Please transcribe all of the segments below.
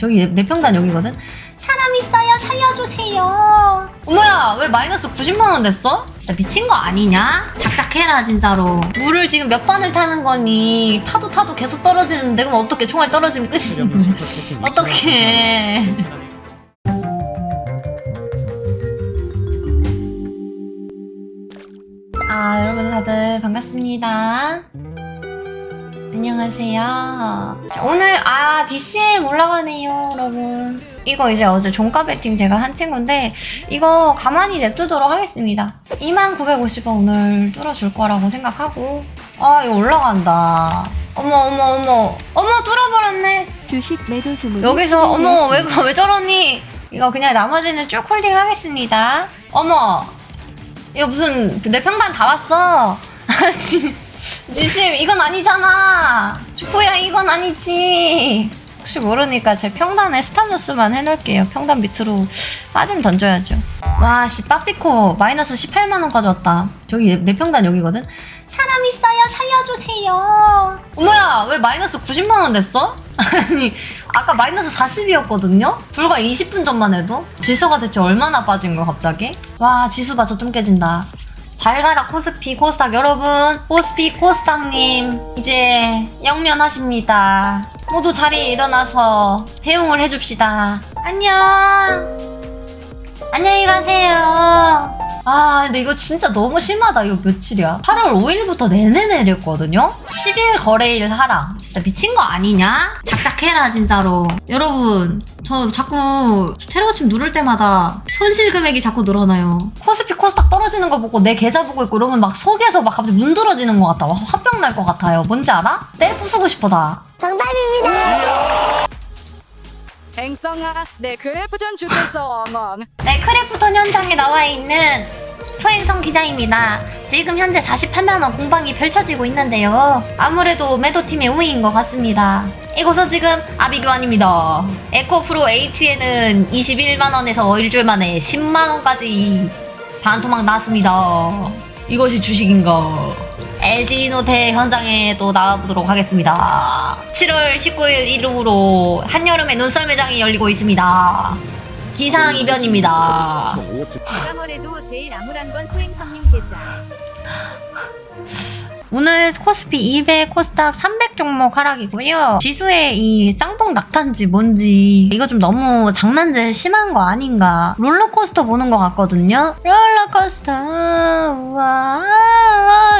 저기 내 평단 여기거든? 사람 있어요. 살려주세요. 어머야 왜 마이너스 90만원 됐어? 진짜 미친 거 아니냐? 작작해라 진짜로. 물을 지금 몇 번을 타는 거니? 타도 타도 계속 떨어지는데 그럼 어떻게 총알 떨어지면 끝이니 어떡해. 아 여러분 다들 반갑습니다 안녕하세요. 자, 오늘 아 DCM 올라가네요 여러분. 이거 이제 어제 종가 배팅 제가 한 친구인데 이거 가만히 냅두도록 하겠습니다. 2950원 오늘 뚫어줄 거라고 생각하고. 아 이거 올라간다. 어머 어머 어머. 어머 뚫어버렸네. 주식 매도 주문 여기서 어머 왜, 왜 저러니? 이거 그냥 나머지는 쭉 홀딩 하겠습니다. 어머. 이거 무슨 내 평단 다 왔어 지, 지심 이건 아니잖아 주포야 이건 아니지 혹시 모르니까 제 평단에 스탑로스만 해놓을게요 평단 밑으로 빠지면 던져야죠 와씨 빠삐코 마이너스 18만 원까지 왔다 저기 내, 내 평단 여기거든 사람 있어요 살려주세요 어머야 왜 마이너스 90만 원 됐어? 아니 아까 마이너스 40이었거든요? 불과 20분 전만 해도? 지수가 대체 얼마나 빠진 거야 갑자기? 와 지수 봐 저 좀 깨진다 잘 가라 코스피 코스닥. 여러분 코스피 코스닥님 이제 영면하십니다. 모두 자리에 일어나서 배웅을 해줍시다. 안녕! 안녕히 가세요 아 근데 이거 진짜 너무 심하다 이거 며칠이야. 8월 5일부터 내내 내렸거든요? 10일 거래일 하락 진짜 미친 거 아니냐? 작작해라 진짜로. 여러분 저 자꾸 테러침 누를 때마다 손실 금액이 자꾸 늘어나요. 코스피 코스닥 떨어지는 거 보고 내 계좌 보고 있고 이러면 막 속에서 막 갑자기 문드러지는 것 같다. 와, 화병 날 것 같아요. 뭔지 알아? 때려 부수고 싶어 다. 행성아, 내 그래프전 주겠어, 엉엉. 네, 크래프톤 현장에 나와 있는 소행성 기자입니다. 지금 현재 48만원 공방이 펼쳐지고 있는데요. 아무래도 매도팀의 우위인 것 같습니다. 이곳은 지금 아비규환입니다. 에코프로 H에는 21만원에서 일주일 만에 10만원까지 반토막 났습니다. 이것이 주식인가? LG노태 현장에 또 나와보도록 하겠습니다. 7월 19일 이후로 한여름에 눈썰 매장이 열리고 있습니다. 기상 이변입니다. 뭐래도 제일 암울한 건 소행성님 계좌. 오늘 코스피 200, 코스닥 300 종목 하락이고요. 지수의 이 쌍봉 낙탄지 뭔지 이거 좀 너무 장난질 심한 거 아닌가. 롤러코스터 보는 것 같거든요. 롤러코스터 우와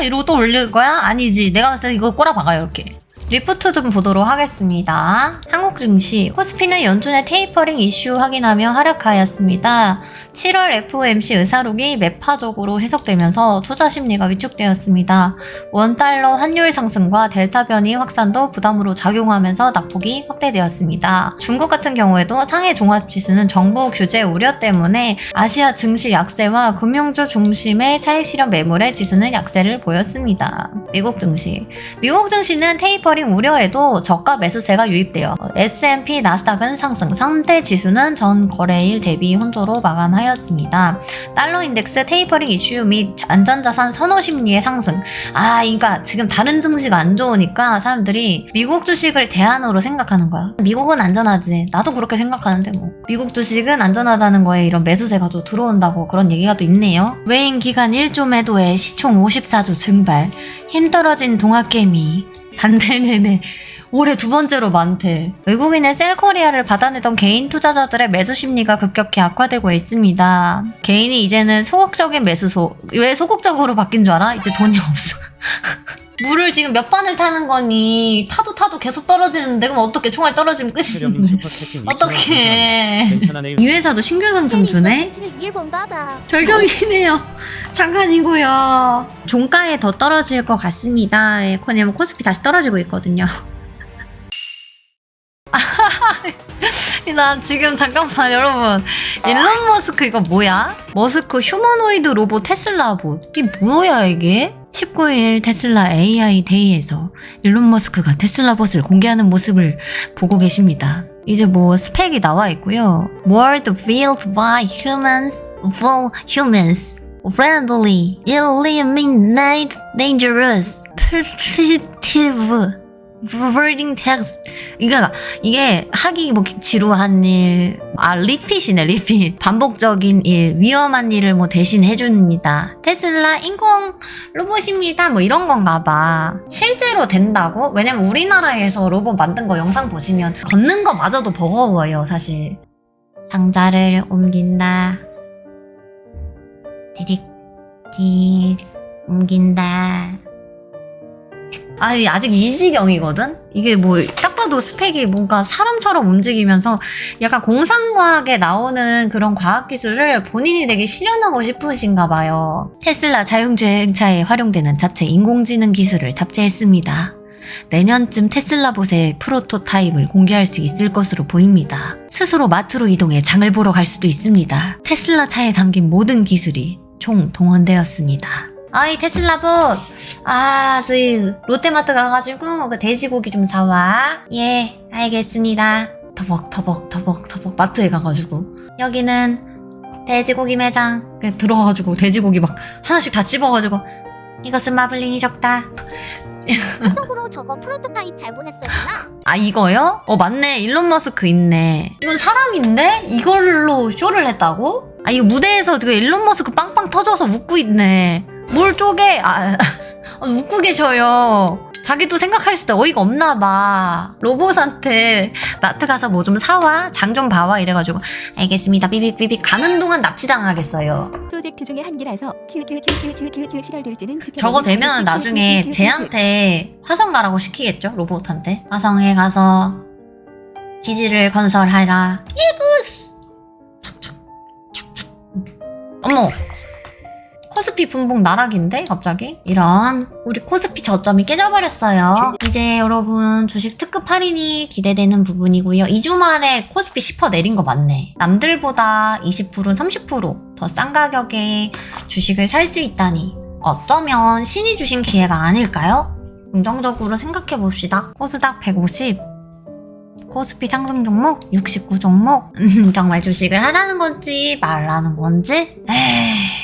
이러고 또 올릴 거야? 아니지. 내가 봤을 때 이거 꼬라박아요 이렇게. 리프트 좀 보도록 하겠습니다. 한국 증시 코스피는 연준의 테이퍼링 이슈 확인하며 하락하였습니다. 7월 FOMC 의사록이 매파적으로 해석되면서 투자 심리가 위축되었습니다. 원달러 환율 상승과 델타 변이 확산도 부담으로 작용하면서 낙폭이 확대되었습니다. 중국 같은 경우에도 상해 종합지수는 정부 규제 우려 때문에 아시아 증시 약세와 금융주 중심의 차익 실현 매물의 지수는 약세를 보였습니다. 미국 증시 미국 증시는 테이퍼링 우려에도 저가 매수세가 유입되어 S&P 나스닥은 상승, 3대 지수는 전 거래일 대비 혼조로 마감하였습니다. 달러 인덱스 테이퍼링 이슈 및 안전자산 선호 심리의 상승. 아, 그러니까 지금 다른 증시가 안 좋으니까 사람들이 미국 주식을 대안으로 생각하는 거야. 미국은 안전하지. 나도 그렇게 생각하는데 뭐. 미국 주식은 안전하다는 거에 이런 매수세가 또 들어온다고 그런 얘기가 또 있네요. 외인 기간 1조 매도에 시총 54조 증발. 힘 떨어진 동학개미. 반대매매. 올해 두 번째로 많대. 외국인의 셀코리아를 받아내던 개인 투자자들의 매수 심리가 급격히 악화되고 있습니다. 개인이 이제는 소극적인 매수소. 왜 소극적으로 바뀐 줄 알아? 이제 돈이 없어. 물을 지금 몇 번을 타는 거니? 타도 타도 계속 떨어지는데 그럼 어떻게 총알 떨어지면 끝이니 어떡해. 이 회사도 신규 상품 주네? 절경이네요. 잠깐이고요. 종가에 더 떨어질 것 같습니다. 예, 왜냐면 코스피 다시 떨어지고 있거든요. 나 지금 잠깐만 여러분. 일론 머스크 이거 뭐야? 머스크 휴머노이드 로봇 테슬라 봇 이게 뭐야 이게? 19일 테슬라 AI 데이에서 일론 머스크가 테슬라 봇을 공개하는 모습을 보고 계십니다. 이제 뭐 스펙이 나와 있고요. World built by humans for humans. Friendly, eliminate dangerous, positive. Reverting text. 그러니까 이게 하기 뭐 지루한 일, 아 리핏이네 리핏. 반복적인 일, 위험한 일을 뭐 대신 해줍니다. 테슬라 인공 로봇입니다. 뭐 이런 건가 봐. 실제로 된다고? 왜냐면 우리나라에서 로봇 만든 거 영상 보시면 걷는 거마저도 버거워요, 사실. 상자를 옮긴다. 디딕, 디딕, 옮긴다. 아니, 아직 이 지경이거든? 이게 뭐, 딱 봐도 스펙이 뭔가 사람처럼 움직이면서 약간 공상과학에 나오는 그런 과학기술을 본인이 되게 실현하고 싶으신가 봐요. 테슬라 자율주행차에 활용되는 자체 인공지능 기술을 탑재했습니다. 내년쯤 테슬라 봇의 프로토타입을 공개할 수 있을 것으로 보입니다. 스스로 마트로 이동해 장을 보러 갈 수도 있습니다. 테슬라 차에 담긴 모든 기술이 총 동원되었습니다. 아이 테슬라 봇! 아, 저희 롯데마트 가가지고 그 돼지고기 좀 사와. 예, 알겠습니다. 터벅 터벅 터벅 터벅 마트에 가가지고 여기는 돼지고기 매장 들어가가지고 돼지고기 막 하나씩 다 찝어가지고 이것은 마블링이 적다. 한국으로 저거 프로토타입 잘 보냈었구나. 아 이거요? 어 맞네 일론 머스크 있네 이건 사람인데 이걸로 쇼를 했다고? 아 이거 무대에서 그 일론 머스크 빵빵 터져서 웃고 있네 뭘 쪼개 아 아, 웃고 계셔요 자기도 생각할 수도 어이가 없나 봐 로봇한테 마트 가서 뭐 좀 사와 장 좀 봐와 이래가지고 알겠습니다 삐빅삐빅 가는 동안 납치당하겠어요 프로젝트 중에 한 개라서 큐큐큐큐큐큐 실현될지는. 저거 되면 나중에 쟤한테 화성 가라고 시키겠죠? 로봇한테. 화성에 가서 기지를 건설하라. 예구스! 착착, 착착. 어머! 코스피 분봉 나락인데 갑자기? 이런 우리 코스피 저점이 깨져버렸어요. 이제 여러분 주식 특급 할인이 기대되는 부분이고요. 2주 만에 코스피 10% 내린 거 맞네. 남들보다 20% 30%더 싼 가격에 주식을 살 수 있다니 어쩌면 신이 주신 기회가 아닐까요? 긍정적으로 생각해 봅시다. 코스닥 150, 코스피 상승 종목 69 종목. 음, 정말 주식을 하라는 건지 말라는 건지. 에이,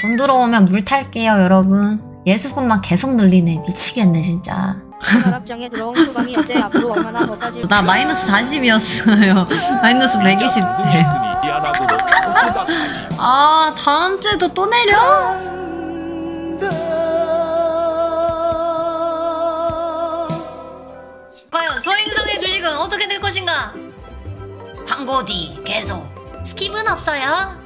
돈 들어오면 물 탈게요, 여러분. 예수금만 계속 늘리네. 미치겠네, 진짜. 서랍장에 들어온 소감이 어때? 앞으로 얼마나 더 빠질 나 마이너스 40이었어요. 마이너스 120대. 미안하고 호박까지 아, 다음 주에도 또 내려? 과연 소행성의 주식은 어떻게 될 것인가? 광고 뒤 계속 스킵은 없어요.